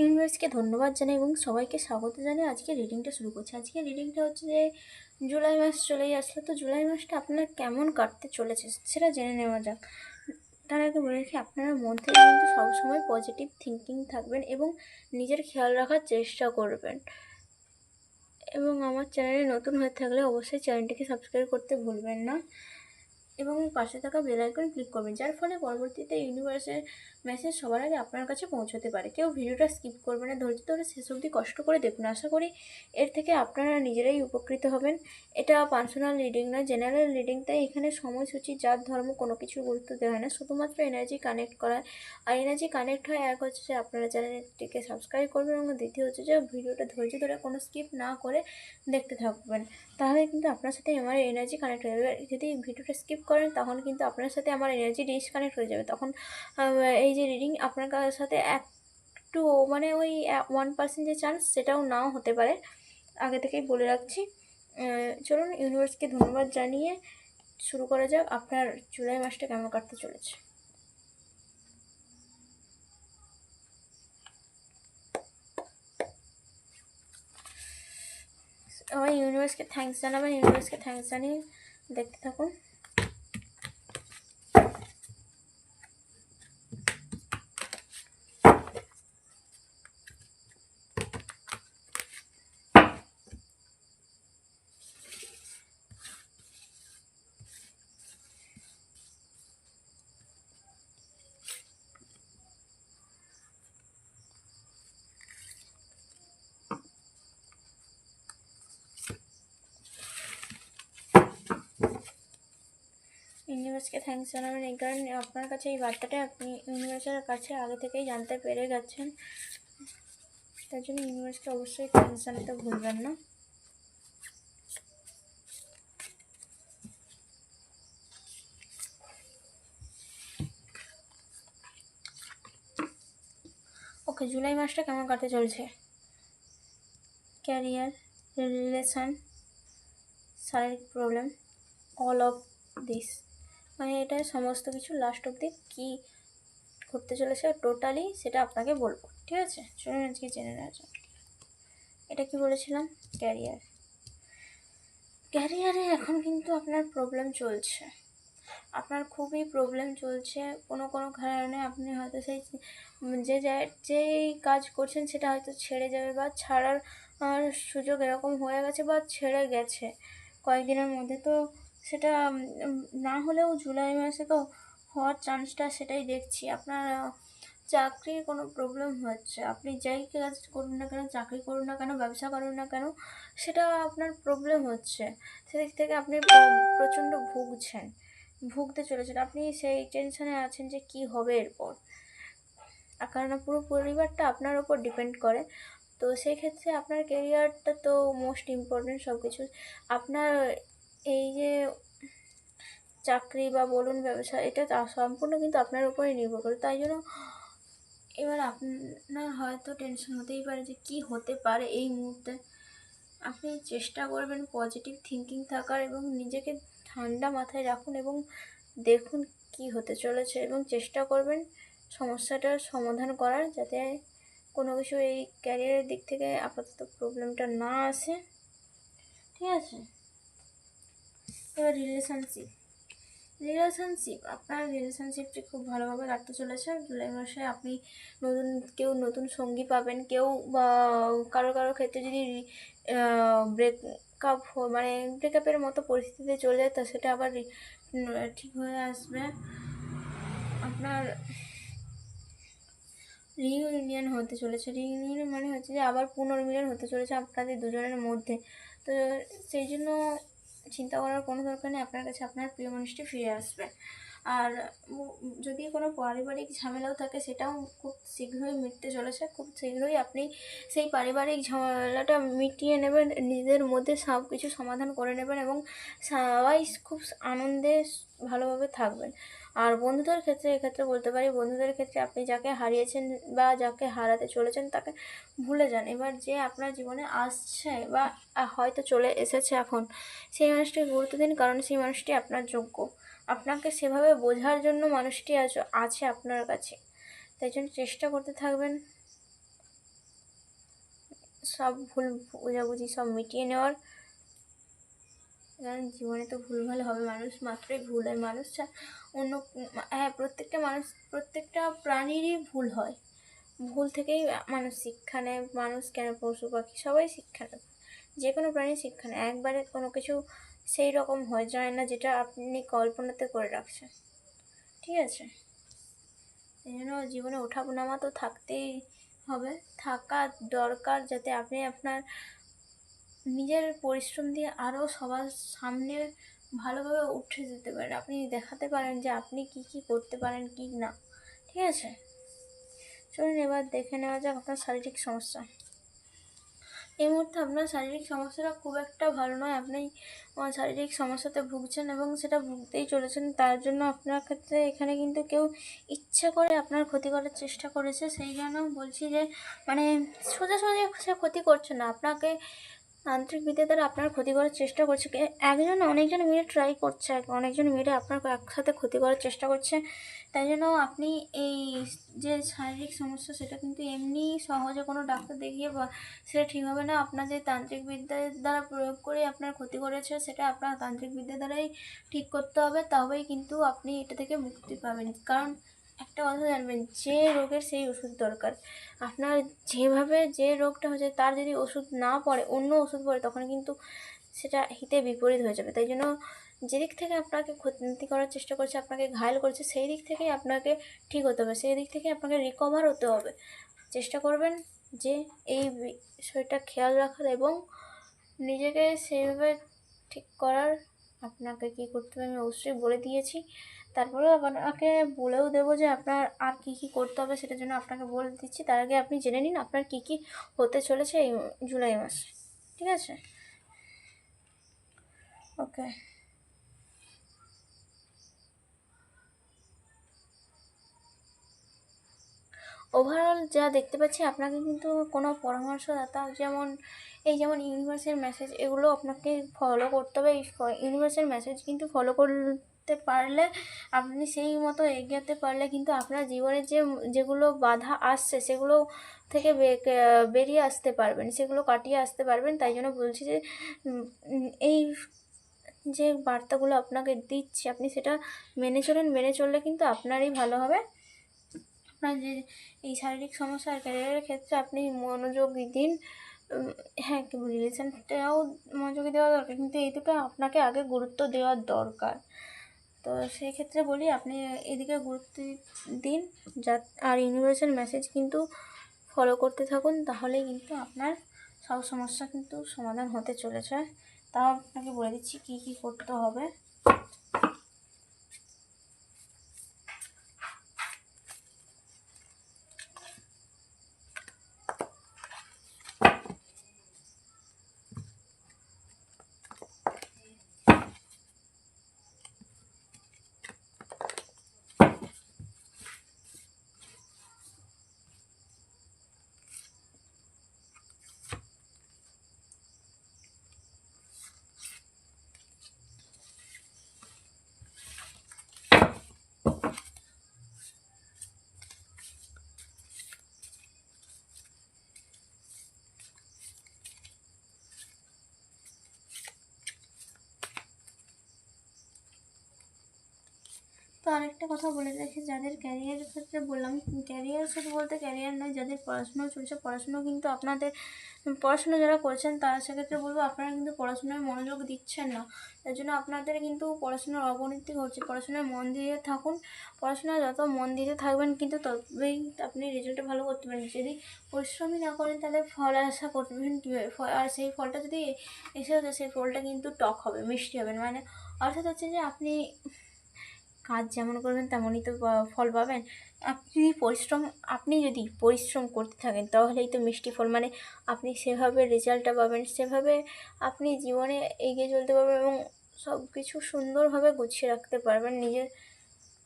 ইউনিভার্সকে ধন্যবাদ জানাই এবং সবাইকে স্বাগত জানিয়ে আজকে রিডিংটা শুরু করছি। আজকে রিডিংটা হচ্ছে যে জুলাই মাস চলেই আসলো। তো জুলাই মাসটা আপনার কেমন কাটতে চলেছে সেটা জেনে নেওয়া যাক। তার আগে বলে রাখি, আপনার মধ্যে কিন্তু সবসময় পজিটিভ থিঙ্কিং থাকবেন এবং নিজের খেয়াল রাখার চেষ্টা করবেন। এবং আমার চ্যানেলে নতুন হয়ে থাকলে অবশ্যই চ্যানেলটিকে সাবস্ক্রাইব করতে ভুলবেন না। এবং পাশে থাকা বেল আইকন ক্লিক করবেন, যার ফলে পরবর্তীতে ইউনিভার্সের মেসেজ সবার আগে আপনার কাছে পৌঁছতে পারে। কেউ ভিডিওটা স্কিপ করবে না, ধৈর্য ধরে শেষ অবধি কষ্ট করে দেখুন। আশা করি এর থেকে আপনারা নিজেরাই উপকৃত হবেন। এটা পার্সোনাল রিডিং নয় জেনারেল রিডিং তাই এখানে সময়সূচি, জাত, ধর্ম কোনো কিছু গুরুত্ব দেওয়া হয় না। শুধুমাত্র এনার্জি কানেক্ট করা আর এনার্জি কানেক্ট হয়, এক হচ্ছে যে আপনারা চ্যানেলটিকে সাবস্ক্রাইব করবেন এবং দ্বিতীয় হচ্ছে যে ভিডিওটা ধৈর্য ধরে কোনো স্কিপ না করে দেখতে থাকবেন। তাহলে কিন্তু আপনার সাথে আমার এনার্জি কানেক্ট হয়ে যাবে। যদি ভিডিওটা স্কিপ করেন, তখন কিন্তু আপনার সাথে আমার এনার্জি ডিসকানেক্ট হয়ে যাবে। তখন এই যে রিডিং আপনার সাথে একটু মানে ওই ওয়ান পার্সেন্ট যে চান্স সেটাও নাও হতে পারে। আগে থেকেই বলে রাখছি। চলুন ইউনিভার্সকে ধন্যবাদ জানিয়ে শুরু করা যাক। আপনার জুলাই মাসটা কেমন কাটতে চলেছে? আমার ইউনিভার্সকে থ্যাংকস জানাবেন। ইউনিভার্সকে থ্যাংকস জানিয়ে দেখতে থাকুন। ইউনিভার্সকে থ্যাংকস জানাবেন। এই কারণে আপনার কাছে এই বার্তাটা আপনি ইউনিভার্সের কাছে আগে থেকেই জানতে পেরে গেছেন। তার জন্য ইউনিভার্সকে অবশ্যই থ্যাংকস জানাতে ভুলবেন না। ওকে, জুলাই মাসটা কেমন কাটতে চলছে? ক্যারিয়ার, রিলেশন, শারীরিক প্রবলেম, অল অফ দিস। মানে এটা সমস্ত কিছু লাস্ট অব্দি কী ঘটতে চলেছে টোটালি সেটা আপনাকে বলব, ঠিক আছে? চলুন আজকে জেনে নেওয়া এটা কি বলেছিলাম? ক্যারিয়ার ক্যারিয়ারে এখন কিন্তু আপনার প্রবলেম চলছে। আপনার খুবই প্রবলেম চলছে, কোনো কোনো কারণে আপনি হয়তো সেই যে যেই কাজ করছেন সেটা হয়তো ছেড়ে যাবে বা ছাড়ার সুযোগ এরকম হয়ে গেছে বা ছেড়ে গেছে। কয়েকদিনের মধ্যে তো সেটা না হলেও জুলাই মাসে তো হওয়ার চান্সটা সেটাই দেখছি। আপনার চাকরির কোনো প্রবলেম হচ্ছে। আপনি যাই কাজ করুন না কেন, চাকরি করুন না কেন, ব্যবসা করুন না কেন, সেটা আপনার প্রবলেম হচ্ছে। সেদিক থেকে আপনি প্রচণ্ড ভুগছেন। ভুগতে চলেছেন। আপনি সেই টেনশনে আছেন যে কি হবে এরপর। কারণ পুরো পরিবারটা আপনার ওপর ডিপেন্ড করে। তো সেই ক্ষেত্রে আপনার কেরিয়ারটা তো মোস্ট ইম্পর্টেন্ট সব কিছু আপনার এই যে চাকরি বা বলুন ব্যবসা, এটা সম্পূর্ণ কিন্তু আপনার উপরে নির্ভর করে। তাই জন্য এবার আপনার হয়তো টেনশন হতেই পারে যে কি হতে পারে এই মুহূর্তে। আপনি চেষ্টা করবেন পজিটিভ থিঙ্কিং থাকার এবং নিজেকে ঠান্ডা মাথায় রাখুন এবং দেখুন কি হতে চলেছে এবং চেষ্টা করবেন সমস্যাটার সমাধান করার যাতে কোনো কিছু এই ক্যারিয়ারের দিক থেকে আপাতত প্রবলেমটা না আসে। ঠিক আছে? এবার রিলেশনশিপ রিলেশনশিপ আপনার রিলেশনশিপটি খুব ভালোভাবে কাটতে চলেছে। জুলাই মাসে আপনি নতুন, কেউ নতুন সঙ্গী পাবেন, কেউ বা কারও কারও ক্ষেত্রে যদি ব্রেকআপ মানে ব্রেকআপের মতো পরিস্থিতিতে চলে যায়, তা সেটা আবার ঠিক হয়ে আসবে। আপনার রিইউনিয়ন হতে চলেছে। রিইউনিয়ন মানে হচ্ছে যে আবার পুনর্মিলন হতে চলেছে আপনাদের দুজনের মধ্যে। তো সেই জন্য চিন্তা করার কোনো দরকার নেই, আপনার কাছে আপনার প্রিয় মানুষটি ফিরে আসবে। আর যদি কোনো পারিবারিক ঝামেলাও থাকে, সেটাও খুব শীঘ্রই মিটতে চলেছে। খুব শীঘ্রই আপনি সেই পারিবারিক ঝামেলাটা মিটিয়ে নেবেন নিজেদের মধ্যে সব কিছু সমাধান করে নেবেন এবং সবাই খুব আনন্দে ভালোভাবে থাকবেন। আর বন্ধুদের ক্ষেত্রে এক্ষেত্রে বলতে পারি, বন্ধুদের ক্ষেত্রে আপনি যাকে হারিয়েছেন বা যাকে হারাতে চলেছেন তাকে ভুলে যান। এবার যে আপনার জীবনে আসছে বা হয়তো চলে এসেছে এখন, সেই মানুষটিকে গুরুত্ব দিন, কারণ সেই মানুষটি আপনার যোগ্য। আপনাকে সেভাবে বোঝার জন্য মানুষটি আজ আছে আপনার কাছে। তাই জন্য চেষ্টা করতে থাকবেন। সব ভুল, বোঝাবুঝি সব মিটিয়ে নেওয়ার। কারণ জীবনে তো ভুলভাল হবে, মানুষ মাত্রই ভুল হয়। মানুষ অন্য হ্যাঁ প্রত্যেকটা মানুষ, প্রত্যেকটা প্রাণীরই ভুল হয়। ভুল থেকেই মানুষ শিক্ষা নেয়। মানুষ কেন পশু পাখি? সবাই শিক্ষা নেয়। যে কোনো প্রাণী শিক্ষা নেয়। একবারে কোনো কিছু সেই রকম হয়ে, যায় না যেটা আপনি কল্পনাতে করে রাখছেন। ঠিক আছে? এই জন্য জীবনে ওঠা নামা তো থাকতেই হবে। থাকা দরকার যাতে আপনি আপনার নিজের পরিশ্রম দিয়ে আরও সবার সামনে ভালোভাবে উঠে যেতে পারেন। আপনি দেখাতে পারেন যে আপনি কি কি করতে পারেন, কি না। ঠিক আছে? চলুন এবার দেখে নেওয়া যাক আপনার শারীরিক সমস্যা। এই মুহূর্তে আপনার শারীরিক সমস্যাটা খুব একটা ভালো নয়। আপনি শারীরিক সমস্যাতে ভুগছেন এবং সেটা ভুগতেই চলেছেন। তার জন্য আপনার ক্ষেত্রে এখানে কিন্তু কেউ ইচ্ছে করে আপনার ক্ষতি করার চেষ্টা করেছে। সেই জন্য বলছি যে মানে সোজা সোজা সে ক্ষতি করছে না। আপনাকে তান্ত্রিক বিদ্যা দ্বারা আপনার ক্ষতি করার চেষ্টা করছে একজন অনেকজন মিলে ট্রাই করছে। অনেকজন মিলে আপনার একসাথে ক্ষতি করার চেষ্টা করছে। তাই জন্য আপনি এই যে শারীরিক সমস্যা, সেটা কিন্তু এমনি সহজে কোনো ডাক্তার দেখিয়ে সেটা ঠিক হবে না। আপনার যে তান্ত্রিক বিদ্যার দ্বারা প্রয়োগ করে আপনার ক্ষতি করেছে, সেটা আপনার তান্ত্রিক বিদ্যা দ্বারাই ঠিক করতে হবে। তবেই কিন্তু আপনি এটা থেকে মুক্তি পাবেন। কারণ একটা কথা জানবেন, যে রোগের সেই ওষুধ দরকার। আপনার যেভাবে যে রোগটা হচ্ছে, তার যদি ওষুধ না পড়ে, অন্য ওষুধ পড়ে, তখন কিন্তু সেটা হিতে বিপরীত হয়ে যাবে। তাই জন্য যেদিক থেকে আপনাকে ক্ষতি করার চেষ্টা করছে, আপনাকে ঘায়ল করছে, সেই দিক থেকেই আপনাকে ঠিক হতে হবে। সেই দিক থেকে আপনাকে রিকভার হতে হবে। চেষ্টা করবেন যে এই বিষয়টা খেয়াল রাখার এবং নিজেকে সেইভাবে ঠিক করার। আপনাকে কী করতে হবে, আমি অবশ্যই বলে দিয়েছি। তারপরেও আপনাকে বলেও দেবো যে আপনার আর কী কী করতে হবে সেটার জন্য আপনাকে বলে দিচ্ছি। তার আগে আপনি জেনে নিন আপনার কী কী হতে চলেছে এই জুলাই মাসে। ঠিক আছে? ওকে। ওভারঅল যা দেখতে পাচ্ছি, আপনাকে কিন্তু কোনো পরামর্শদাতা যেমন এই যেমন ইউনিভার্সের মেসেজ এগুলো আপনাকে ফলো করতে হবে। এই ইউনিভার্সের মেসেজ কিন্তু ফলো করতে পারলে, আপনি সেই মতো এগোতে পারলে কিন্তু আপনার জীবনে যে, যেগুলো বাধা আসছে, সেগুলো থেকে বেরিয়ে আসতে পারবেন, সেগুলো কাটিয়ে আসতে পারবেন। তাই জন্য বলছি যে এই যে বার্তাগুলো আপনাকে দিচ্ছি, আপনি সেটা মেনে চলেন। মেনে চললে কিন্তু আপনারই ভালো হবে। আপনার যে, এই শারীরিক সমস্যা আর ক্যারিয়ারের ক্ষেত্রে আপনি মনোযোগ দিন। হ্যাঁ রিলেশনটাও মনোযোগী দেওয়া দরকার, কিন্তু এই দুটো আপনাকে আগে গুরুত্ব দেওয়ার দরকার। তো সেই ক্ষেত্রে বলি, আপনি এদিকে গুরুত্ব দিন যা, আর ইউনিভার্সাল মেসেজ কিন্তু ফলো করতে থাকুন, তাহলেই কিন্তু আপনার সব সমস্যা কিন্তু সমাধান হতে চলেছে। তাও আপনাকে বলে দিচ্ছি কী কী করতে হবে। আরেকটা কথা বলে রাখি, যাদের ক্যারিয়ারের ক্ষেত্রে বললাম ক্যারিয়ার শুধু বলতে ক্যারিয়ার নয়, যাদের পড়াশুনো চলছে, পড়াশুনো কিন্তু আপনাদের, পড়াশুনো যারা করছেন তারা সেক্ষেত্রে বলব আপনারা কিন্তু পড়াশোনায় মনোযোগ দিচ্ছেন না। তার জন্য আপনাদের কিন্তু পড়াশোনার অবনতি ঘটছে পড়াশোনায় মন দিয়ে থাকুন। পড়াশোনায় যত মন দিতে থাকবেন কিন্তু ততই আপনি রেজাল্টে ভালো করতে পারেন যদি পরিশ্রমই না করেন তাহলে ফল আশা কীভাবে? ফ- আর সেই ফলটা যদি এসে হতো সেই ফলটা কিন্তু টক হবে, মিষ্টি হবে। মানে অর্থাৎ হচ্ছে যে আপনি কাজ যেমন করবেন, তেমনই তো ফল পাবেন। আপনি পরিশ্রম, আপনি যদি পরিশ্রম করতে থাকেন, তাহলেই তো মিষ্টি ফল। মানে আপনি সেভাবে রেজাল্টটা পাবেন, সেভাবে আপনি জীবনে এগিয়ে চলতে পারবেন এবং সব কিছু সুন্দরভাবে গুছিয়ে রাখতে পারবেন নিজের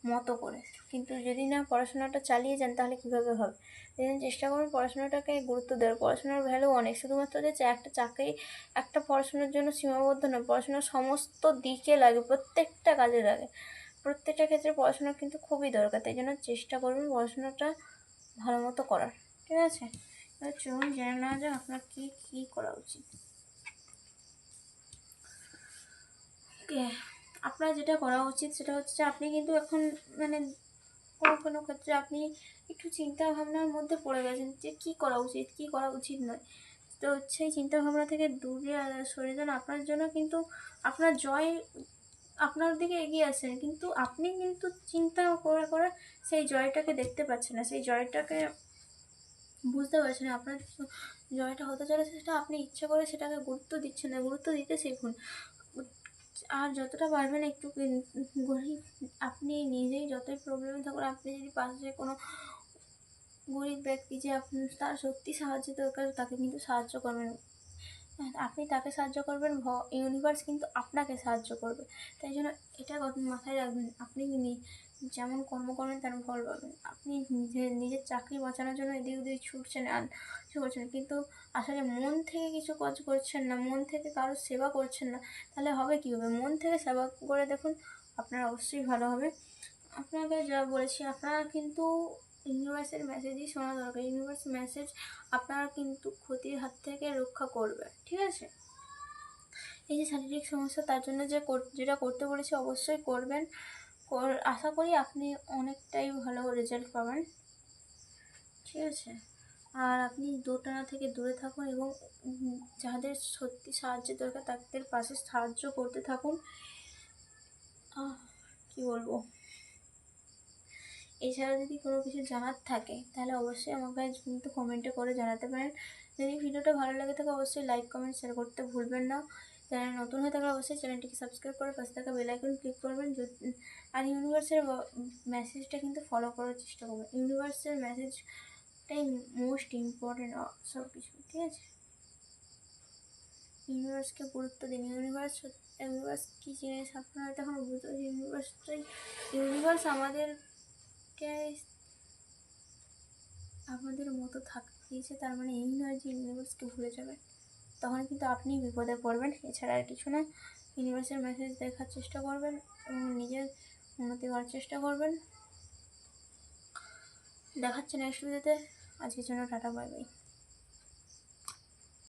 মতো করে। কিন্তু যদি না পড়াশোনাটা চালিয়ে যান, তাহলে কীভাবে হবে? সেই জন্য চেষ্টা করুন পড়াশোনাটাকে গুরুত্ব দেওয়ার। পড়াশোনার ভ্যালু অনেক। শুধুমাত্র যে একটা চাকরি, একটা পড়াশোনার জন্য সীমাবদ্ধ নয়, পড়াশোনার সমস্ত দিকে লাগে, প্রত্যেকটা কাজে লাগে। প্রত্যেকটা ক্ষেত্রে পড়াশোনা কিন্তু খুবই দরকার, তাই জন্য চেষ্টা করবেন পড়াশোনাটা ভালো মতো করার, ঠিক আছে? তাহলে চলুন জেনে নেওয়া যাক আপনার কী কী করা উচিত। আপনার যেটা করা উচিত সেটা হচ্ছে আপনি কিন্তু এখন মানে কোনো কোনো ক্ষেত্রে আপনি একটু চিন্তা ভাবনার মধ্যে পড়ে গেছেন যে কী করা উচিত, কী করা উচিত নয়। তো হচ্ছে এই চিন্তা থেকে দূরে সরে যান, আপনার জন্য কিন্তু আপনার জয় আপনার দিকে এগিয়ে আসছেন কিন্তু আপনি কিন্তু চিন্তা করে করে সেই জয়টাকে দেখতে পাচ্ছেন না। সেই জয়টাকে বুঝতে পারছেন আপনার জয়টা হতে চলেছে সেটা আপনি ইচ্ছে করে সেটাকে গুরুত্ব দিচ্ছেন না। গুরুত্ব দিতে শিখুন। আর যতটা পারবেন একটু গরিব আপনি নিজেই যতই প্রবলেমে থাকুন, আপনি যদি পাশে কোনো গরিব ব্যক্তি যে আপনি তার সত্যি সাহায্য দরকার, তাকে কিন্তু সাহায্য করবেন। আপনি তাকে সাহায্য করবেন, ভ ইউনিভার্স কিন্তু আপনাকে সাহায্য করবে। তাই জন্য এটা মাথায় রাখবেন, আপনি যেমন কর্ম করবেন তেমন ফল পাবেন। আপনি নিজের নিজের চাকরি বাঁচানোর জন্য এদিক ওদিক ছুটছেন আর কিছু করছেন কিন্তু আসলে মন থেকে কিছু কাজ করছেন না, মন থেকে কারোর সেবা করছেন না, তাহলে হবে কী হবে? মন থেকে সেবা করে দেখুন, আপনার অবশ্যই ভালো হবে। আপনাকে যা বলেছি, আপনারা কিন্তু ইউনিভার্সের মেসেজই শোনা দরকার। ইউনিভার্স মেসেজ আপনার কিন্তু ক্ষতির হাত থেকে রক্ষা করবে ঠিক আছে? এই যে শারীরিক সমস্যা, তার জন্য যে যেটা করতে বলেছি অবশ্যই করবেন। আশা করি আপনি অনেকটাই ভালো রেজাল্ট পাবেন, ঠিক আছে? আর আপনি দোটানা থেকে দূরে থাকুন এবং যাদের সত্যি সাহায্যের দরকার, তাদের পাশে সাহায্য করতে থাকুন। কি বলব? এছাড়া যদি কোনো কিছু জানার থাকে, তাহলে অবশ্যই আমাকে কিন্তু কমেন্টে করে জানাতে পারেন। যদি ভিডিওটা ভালো লাগে থাকে, অবশ্যই লাইক কমেন্ট শেয়ার করতে ভুলবেন না। চ্যানেল নতুন হয়ে থাকলে অবশ্যই চ্যানেলটিকে সাবস্ক্রাইব করে পাশে থাকা বেল আইকন ক্লিক করবেন। আর ইউনিভার্সের মেসেজটা কিন্তু ফলো করার চেষ্টা করবেন। ইউনিভার্সের মেসেজটাই মোস্ট ইম্পর্টেন্ট সব কিছু ঠিক আছে? ইউনিভার্সকে গুরুত্ব দিন। ইউনিভার্স ইউনিভার্স কী জিনিস? আপনারা হয়তো এখন বুঝতে ইউনিভার্সটাই ইউনিভার্স আমাদের মতো থাকতে তার মানে এই নয় যে ইউনিভার্সকে ভুলে যাবে। তখন কিন্তু আপনি বিপদে পড়বেন, এছাড়া আর কিছু না। ইউনিভার্সের মেসেজ দেখার চেষ্টা করবেন এবং নিজের উন্নতি করার চেষ্টা করবেন। দেখাচ্ছে নেক্সট ভিডিওতে আজকের জন্য টাটা বাই বাই